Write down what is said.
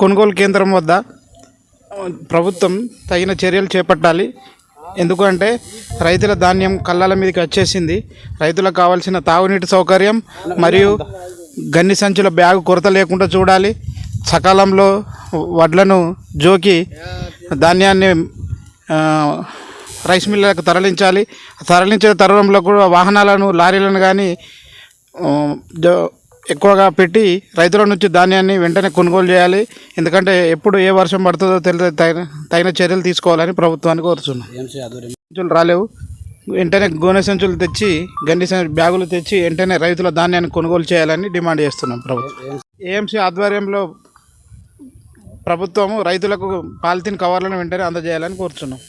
కొనుగోలు కేంద్రం వద్ద ప్రభుత్వం తగిన చర్యలు చేపట్టాలి. ఎందుకంటే రైతుల ధాన్యం కళ్ళల మీదకి వచ్చేసింది. రైతులకు కావాల్సిన తాగునీటి సౌకర్యం మరియు గన్ని సంచుల బ్యాగు కొరత లేకుండా చూడాలి. సకాలంలో వడ్లను జోకి ధాన్యాన్ని రైస్ మిల్లులకు తరలించాలి. తరలించే తరుణంలో కూడా వాహనాలను లారీలను కానీ ఎక్కువగా పెట్టి రైతుల నుంచి ధాన్యాన్ని వెంటనే కొనుగోలు చేయాలి. ఎందుకంటే ఎప్పుడు ఏ వర్షం పడుతుందో తెలియదు తగిన తగిన చర్యలు తీసుకోవాలని ప్రభుత్వాన్ని కోరుతున్నాం సంచులు రాలేవు. వెంటనే గోనె సంచులు తెచ్చి గండి బ్యాగులు తెచ్చి వెంటనే రైతుల ధాన్యాన్ని కొనుగోలు చేయాలని డిమాండ్ చేస్తున్నాం ప్రభుత్వం. ఏఎంసీ ఆధ్వర్యంలో ప్రభుత్వము రైతులకు పాలిథిన్ కవర్లను వెంటనే అందజేయాలని కోరుతున్నాం